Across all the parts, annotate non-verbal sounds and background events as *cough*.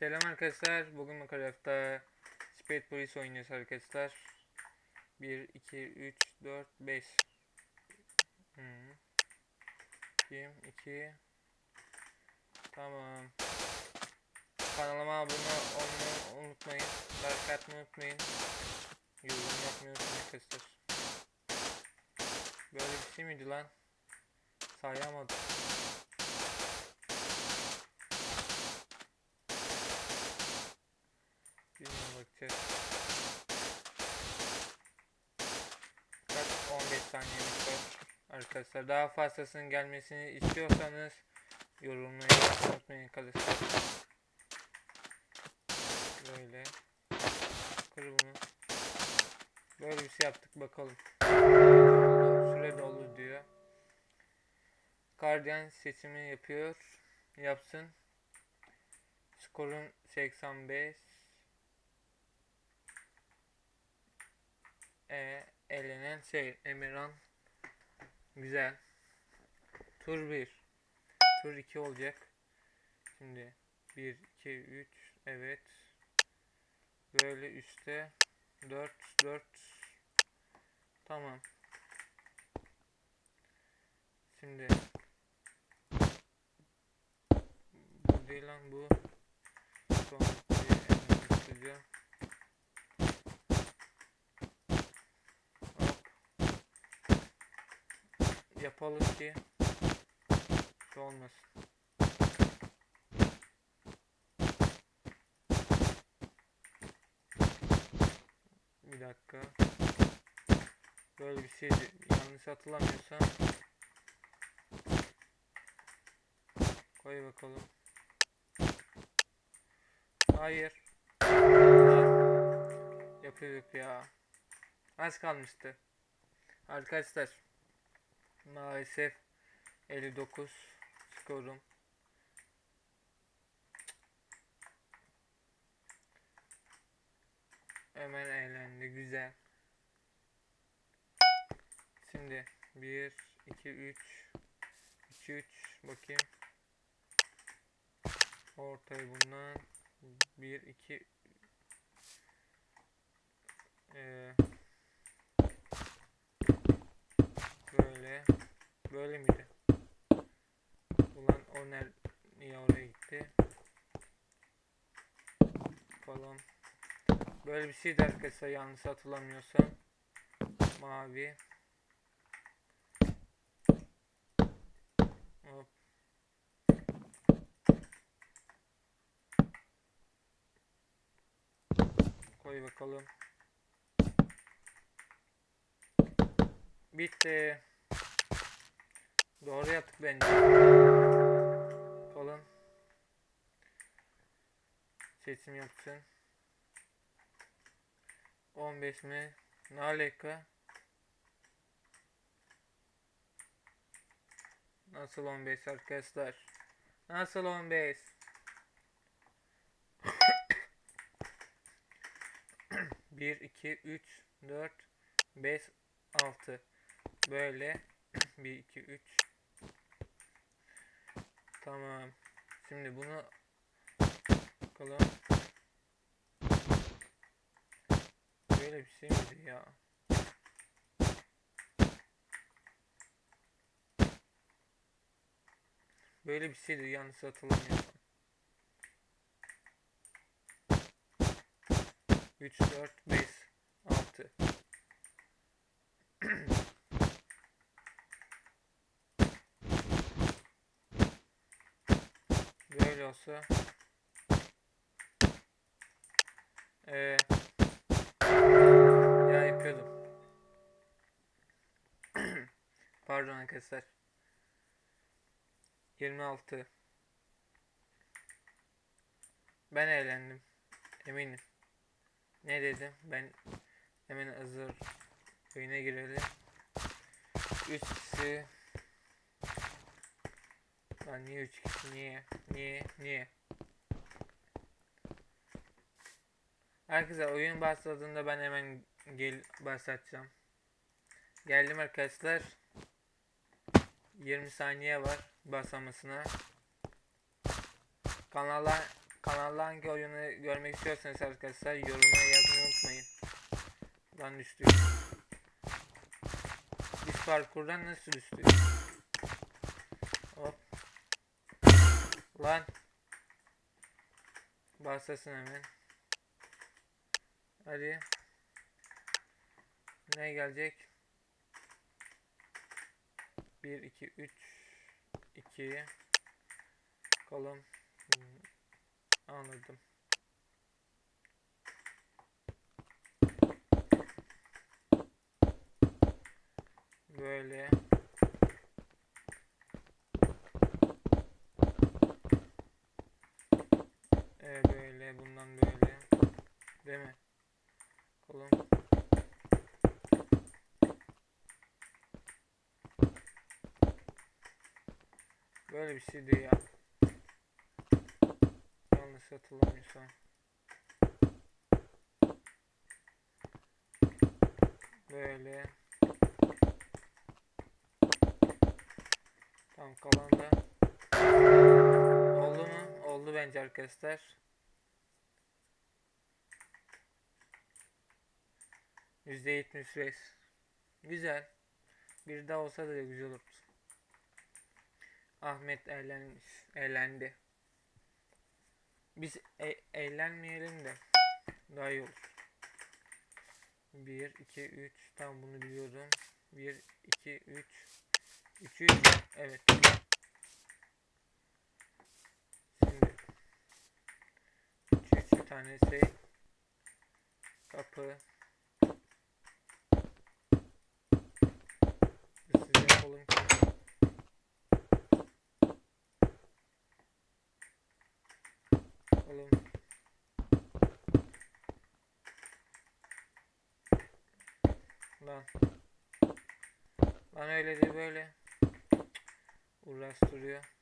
Selam arkadaşlar. Bugün Minecraft'ta Speed Police oynuyoruz arkadaşlar. 1, 2, 3, 4, 5. Hmm. 1, 2. Tamam. Kanalıma abone olmayı unutmayın. Like atmayı unutmayın. Yorum yapmayı unutmayın arkadaşlar. Böyle bir şey miydi lan? Sayamadım. Bilmiyorum bakacağız. Kaç 15 saniyemiz var. Arkadaşlar daha fazlasının gelmesini istiyorsanız yorumları yapmayı unutmayın arkadaşlar. Böyle. Kır bunu. Böyle bir şey yaptık bakalım. Süre dolu diyor. Guardian seçimi yapıyor. Yapsın. Skorun 85. E, elenen şey Emirhan. Güzel. Tur 1. Tur 2 olacak. Şimdi 1 2 3 evet. Böyle üstte 4 4 Tamam. Şimdi bu değil lan bu. Son bir elini tutacağım. Yapalım ki olmasın. Bir dakika. Böyle bir şeydi. Yanlış hatırlamıyorsam. Koy bakalım. Hayır. Yapıyorduk ya. Az kalmıştı. Arkadaşlar. Maalesef 59 skorum. Hemen eğlendi. Güzel. Şimdi 1, 2, 3, 2, 3 bakayım. Ortaya bundan 1, 2 ee, böyle böyle miydi? Ulan o ner niye oraya gitti? Falan. Böyle bir şeydi arkadaşlar yanlış hatırlamıyorsam. Mavi. Koy bakalım. Bitti. Doğru yaptık bence. Falan. Seçim yapsın. 15 mi? Ne alaka? Nasıl 15 arkadaşlar? Nasıl 15? *coughs* Bir, iki, üç, dört, beş, altı. Böyle. *coughs* Bir, iki, üç. Tamam. Şimdi bunu bakalım. Böyle bir şey miydi ya? Böyle bir şeydi yanlış hatırlamıyorsam. 3, 4, 5, 6. Böyle olsa. Ee, ya yapıyordum. *clears throat* Pardon arkadaşlar. 26. Ben eğlendim. Eminim. Ne dedim? Ben hemen hazır oyuna girelim. 3 kişi Lan niye 3 kişi? Niye? Niye? Niye? Arkadaşlar oyun başladığında ben hemen gel başlatacağım. Geldim arkadaşlar. 20 saniye var başlamasına. Kanala Kanalda hangi oyunu görmek istiyorsanız arkadaşlar yoruma yazmayı unutmayın. Lan düştük. Biz parkurdan nasıl düştük? Hop. Lan. Basasın hemen. Hadi. Ne gelecek? 1 2 3 2 kolum Hmm, anladım. Böyle ee, böyle bundan böyle değil mi? Kolum Böyle bir şeydi ya. Yanlış hatırlamıyorsam. Böyle. Tam kalan da. Oldu mu? Oldu bence arkadaşlar. Yüzde yetmiş beş. Güzel. Bir daha olsa da güzel olurdu. Ahmet eğlenmiş, eğlendi. Biz e- eğlenmeyelim de daha iyi olur. 1, 2, 3. Tam bunu biliyordum. 1, 2, 3. 3, 3. Evet. Şimdi 3, 3 tanesi kapı ki Oğlum. Lan. Lan öyle değil böyle. Uğraştırıyor.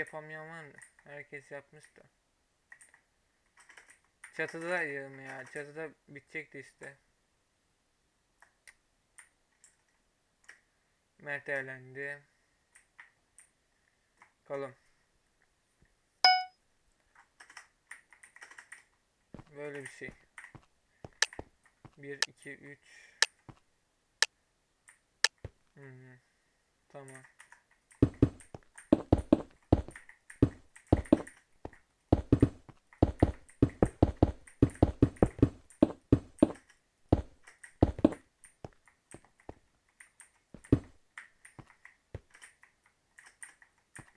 Yapamayan var mı? Herkes yapmış da. Çatıda yiyorum ya. Çatıda bitecekti işte. Mert eğlendi. Kalın. Böyle bir şey. 1 2 3 Hmm. Tamam.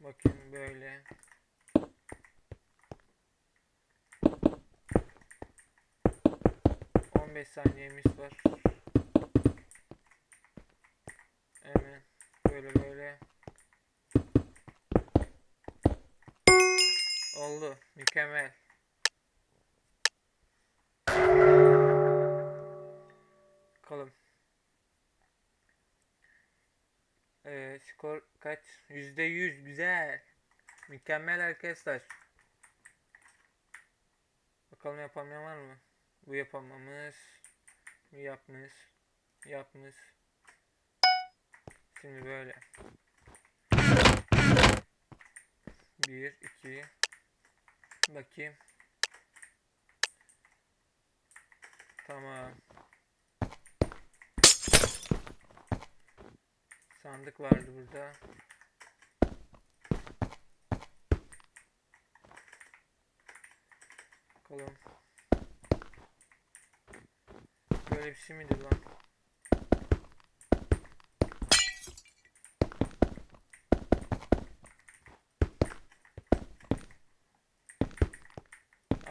Bakayım böyle. On beş saniyemiz var. Hemen böyle böyle. Oldu. Mükemmel. Skor kaç? Yüzde yüz. Güzel. Mükemmel arkadaşlar. Bakalım yapamayan var mı? Bu yapamamış. Bu yapmış. Yapmış. Şimdi böyle. Bir, iki. Bakayım. Tamam. Sandık vardı burada. Bakalım. Böyle bir şey miydi lan?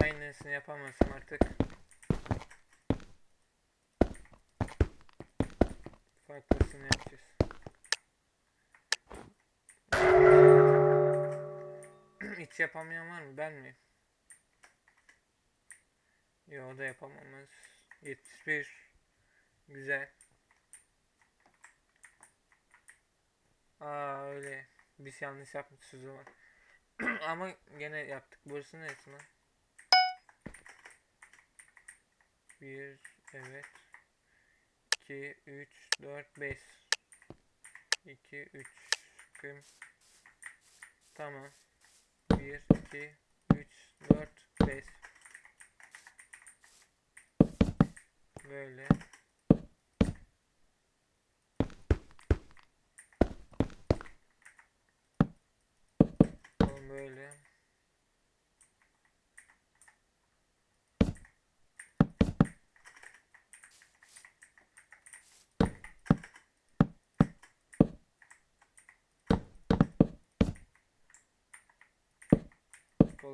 Aynısını yapamazsam artık. Farklısını yapacağız. Yapamayan var mı? Ben mi? Yo da yapamamız. 71. Güzel. Aa öyle. Biz yanlış yapmışız o. *clears throat* Ama gene yaptık. Burası neresi lan? 1 evet 2 3 4 5 2 3 kım tamam 1 2 3 4 5 böyle Oğlum böyle Ya.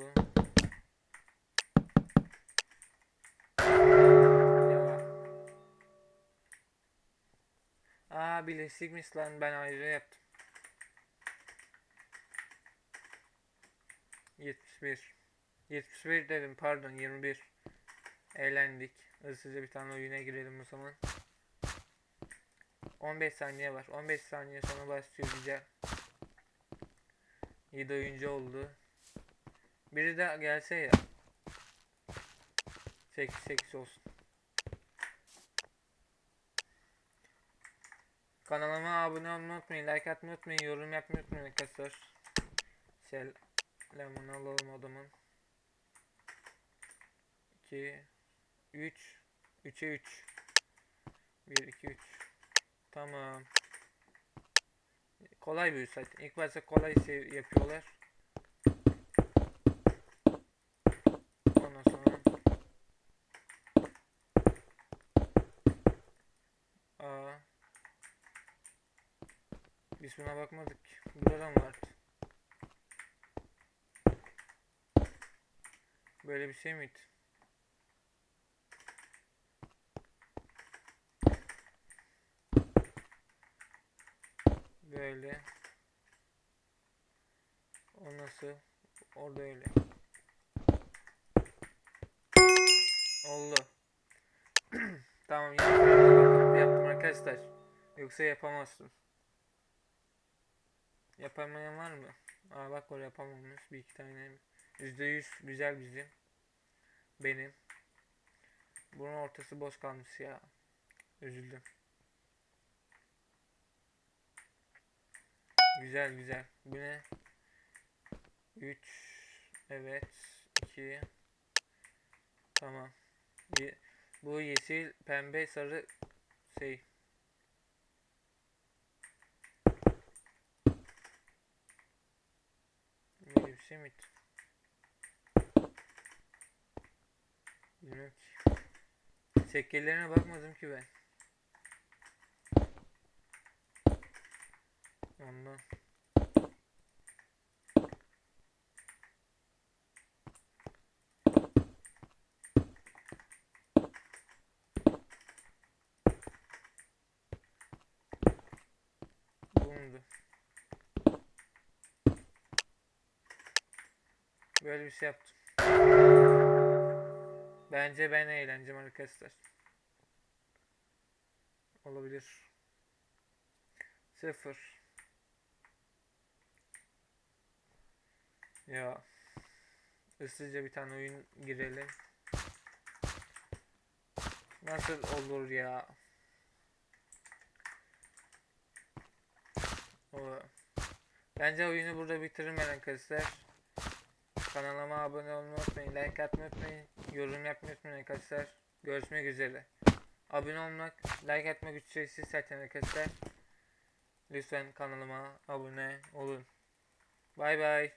Aa bileklikmiş lan ben ayrı yaptım. 71 71 dedim pardon 21 Eğlendik. Hızlıca bir tane oyuna girelim o zaman. 15 saniye var. 15 saniye sonra başlıyor güzel. 7 oyuncu oldu. Biri de gelse ya. 8 8 olsun. Kanalıma abone olmayı unutmayın, like atmayı unutmayın, yorum yapmayı unutmayın arkadaşlar. Selamını alalım adamın. 2 3 3'e 3 1 2 3 Tamam. Kolay bir zaten. İlk başta kolay şey yapıyorlar. Ondan sonra Aa. Biz bakmadık. Burada mı vardı? Böyle bir şey miydi? Böyle. O nasıl? Orada öyle. Oldu. *clears throat* tamam yaptım arkadaşlar. Yoksa yapamazsın. Yapamayan var mı? Aa bak oraya yapamamış. Bir iki tane. Yüzde yüz güzel bizim. Benim. Bunun ortası boş kalmış ya. Üzüldüm. Güzel güzel. Bu ne? 3 Evet. 2 Tamam. Bir, bu yeşil, pembe, sarı şey. Bilmiyorum ki. Şekillerine bakmadım ki ben. Ondan. Bulundu. Böyle bir şey yaptım. Bence ben eğleneceğim arkadaşlar. Olabilir. Sıfır. Ya. Hızlıca bir tane oyun girelim. Nasıl olur ya? Bence oyunu burada bitiririm arkadaşlar. Kanalıma abone olmayı unutmayın, like atmayı unutmayın, yorum yapmayı unutmayın arkadaşlar. Görüşmek üzere. Abone olmak, like atmak ücretsiz zaten arkadaşlar. Lütfen kanalıma abone olun. Bay bay.